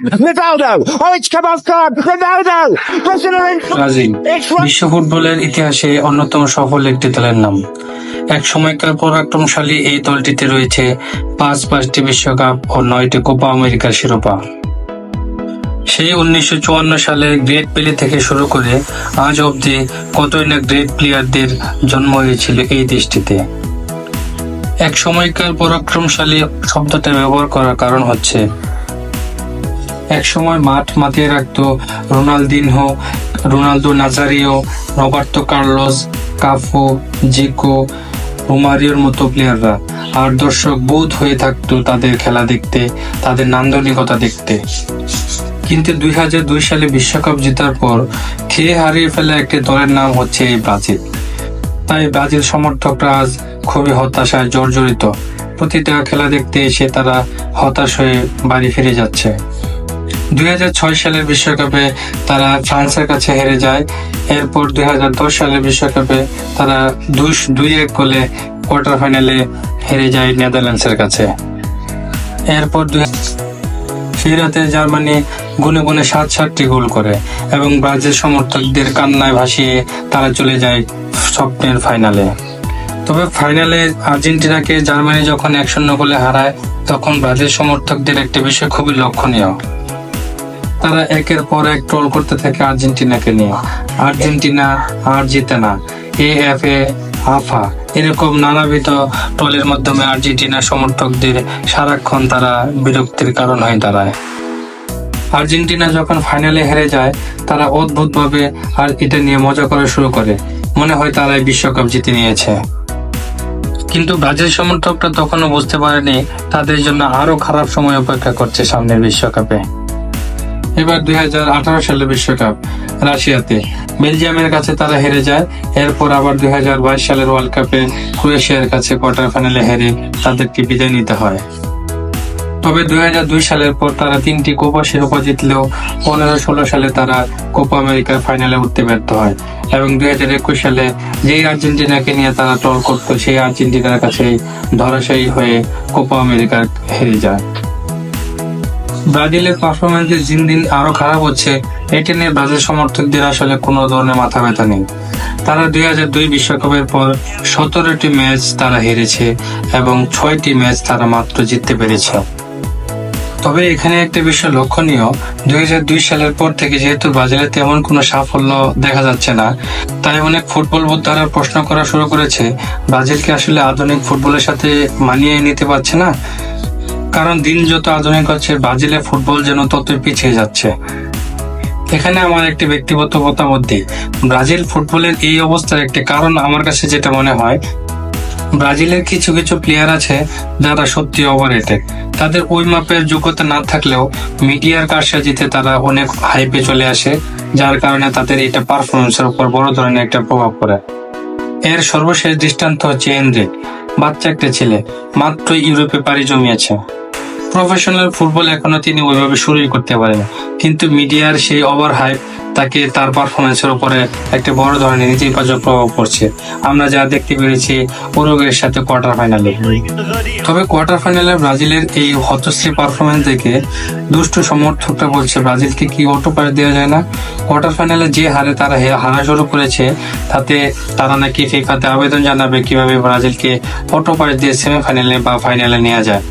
Rivaldo. Oh, it's come off guard. Rivaldo. Brazil. বিশ্ব ফুটবলের ইতিহাসে অন্যতম সফল একটি দলের নাম এক সময়কার পরাক্রমশালী এই দলটিতে রয়েছে পাঁচ পাঁচটি বিশ্বকাপ ও নয়টি কোপা আমেরিকার শিরোপা সেই উনিশশো চুয়ান্ন সালে গ্রেট পেলে থেকে শুরু করে আজ অবধি কতই না গ্রেট প্লেয়ারদের জন্ম হয়েছিল এই দেশটিতে এক সময়কার পরাক্রমশালী শব্দটা ব্যবহার করার কারণ হচ্ছে এক সময় মাঠ মাতিয়ে রাখতো Ronaldinho, Ronaldo Nazario, Roberto Carlos, Cafu, Zico, রোমারিওর মতো প্লেয়াররা আর দর্শক বোধ হয়ে থাকতো তাদের খেলা দেখতে, তাদের নান্দনিকতা দেখতে। কিন্তু দুই হাজার দুই সালে বিশ্বকাপ জেতার পর খেয়ে হারিয়ে ফেলা একটি দলের নাম হচ্ছে এই ব্রাজিল। তাই ব্রাজিল সমর্থকরা আজ খুবই হতাশায় জর্জরিত। প্রতিটা খেলা দেখতে এসে তারা হতাশ হয়ে বাড়ি ফিরে যাচ্ছে। দুই হাজার ছয় সালের বিশ্বকাপে তারা ফ্রান্সের কাছে হেরে যায়। এরপর দুই সালের বিশ্বকাপে তারা দুই দুই এক গোলে কোয়ার্টার ফাইনালে হেরে যায় নেদারল্যান্ডসের কাছে। এরপর সেই জার্মানি গুনে গুনে সাত সাতটি গোল করে এবং ব্রাজিল সমর্থকদের কান্নায় ভাসিয়ে তারা চলে যায় স্বপ্নের ফাইনালে। তবে ফাইনালে আর্জেন্টিনাকে জার্মানি যখন এক শূন্য গোলে হারায়, তখন ব্রাজিল সমর্থকদের একটি বিষয় খুবই লক্ষণীয়। তারা একের পর এক ট্রল করতে থাকে আর্জেন্টিনাকে নিয়ে। আর্জেন্টিনা আর জিতে না। এ এফ এ আফা এরকম নানাবিধ ট্রলের মাধ্যমে আর্জেন্টিনা সমর্থকদের সারাক্ষণ তারা বিরক্তির কারণ হয়ে দাঁড়ায়। আর্জেন্টিনা যখন ফাইনালে হেরে যায়, তারা অদ্ভুতভাবে আর এটা নিয়ে মজা করা শুরু করে। মনে হয় তারাই বিশ্বকাপ জিতে নিয়েছে। কিন্তু ব্রাজিল সমর্থকরা তখনও বুঝতে পারেনি তাদের জন্য আরও খারাপ সময় অপেক্ষা করছে সামনের বিশ্বকাপে। এবার দুই সালের বিশ্বকাপ রাশিয়াতে। বেলজিয়ামের কাছে তারা হেরে যায়, এরপর আবার দুই সালের ওয়ার্ল্ড কাপে ক্রোয়েশিয়ার কাছে কোয়ার্টার ফাইনালে হেরে তাদেরকে বিদায় নিতে হয়। তবে দুই সালের পর তারা তিনটি কোপা শিরোপা জিতলেও পনেরো ষোলো সালে তারা কোপা আমেরিকার ফাইনালে উঠতে ব্যর্থ হয় এবং দুই হাজার একুশ সালে যেই আর্জেন্টিনাকে নিয়ে তারা টল করতো, সেই আর্জেন্টিনার কাছে ধরাশায়ী হয়ে কোপা আমেরিকার হেরে যায়। ব্রাজিলের পারফরমেন্স দিন দিন আরও খারাপ হচ্ছে এটি নিয়ে ব্রাজিল সমর্থকদের আসলে কোনো ধরনের মাথা ব্যথা নেই। তারা দুই হাজার দুই বিশ্বকাপের পর সতেরোটি ম্যাচ তারা হেরেছে এবং ছয়টি ম্যাচ তারা মাত্র জিততে পেরেছে। তবে এখানে একটা বিষয় লক্ষণীয়, দুই দুই সালের পর থেকে যেহেতু ব্রাজিলে তেমন কোনো সাফল্য দেখা যাচ্ছে না, তাই অনেক ফুটবল বোদ্ধারা প্রশ্ন করা শুরু করেছে ব্রাজিলকে আসলে আধুনিক ফুটবলের সাথে মানিয়ে নিতে পারছে না? কারণ দিন যত আধুনিক হচ্ছে ব্রাজিলে ফুটবল যেন ততই পিছিয়ে যাচ্ছে। এখানে আমার একটি ব্যক্তিগত মতামত দিই। ব্রাজিল ফুটবলের এই অবস্থার একটি কারণ আমার কাছে যেটা মনে হয়, ব্রাজিলের কিছু কিছু প্লেয়ার আছে যারা সত্যি ওভাররেটেড তাদের ওই মাপের যোগ্যতা না থাকলেও মিডিয়ার কারসাজিতে তারা অনেক হাইপে চলে আসে, যার কারণে তাদের এটা পারফরমেন্সের উপর বড় ধরনের একটা প্রভাব পড়ে। এর সর্বশেষ দৃষ্টান্ত হচ্ছে এনরিক। বাচ্চা একটা ছেলে। মাত্র ইউরোপে পাড়ি জমিয়েছে। প্রফেশনাল ফুটবল এখনও তিনি ওইভাবে শুরুই করতে পারেন। কিন্তু মিডিয়ার সেই ওভার হাইপ তাকে তার পারফরমেন্সের উপরে একটা বড় ধরনের নেতিবাচক প্রভাব পড়ছে। আমরা যা দেখতে পেরেছি উরুগুয়ের সাথে কোয়ার্টার ফাইনালে তবে কোয়ার্টার ফাইনালে ব্রাজিলের এই হতশ্রী পারফরমেন্স দেখে দুষ্ট সমর্থকরা বলছে, ব্রাজিলকে কি অটো পারে দেওয়া যায় না? কোয়ার্টার ফাইনালে যে হারে তারা হারা শুরু করেছে, তাতে তারা নাকি ফিফাতে আবেদন জানাবে কীভাবে ব্রাজিলকে অটো পারে দিয়ে সেমিফাইনালে বা ফাইনালে নেওয়া যায়।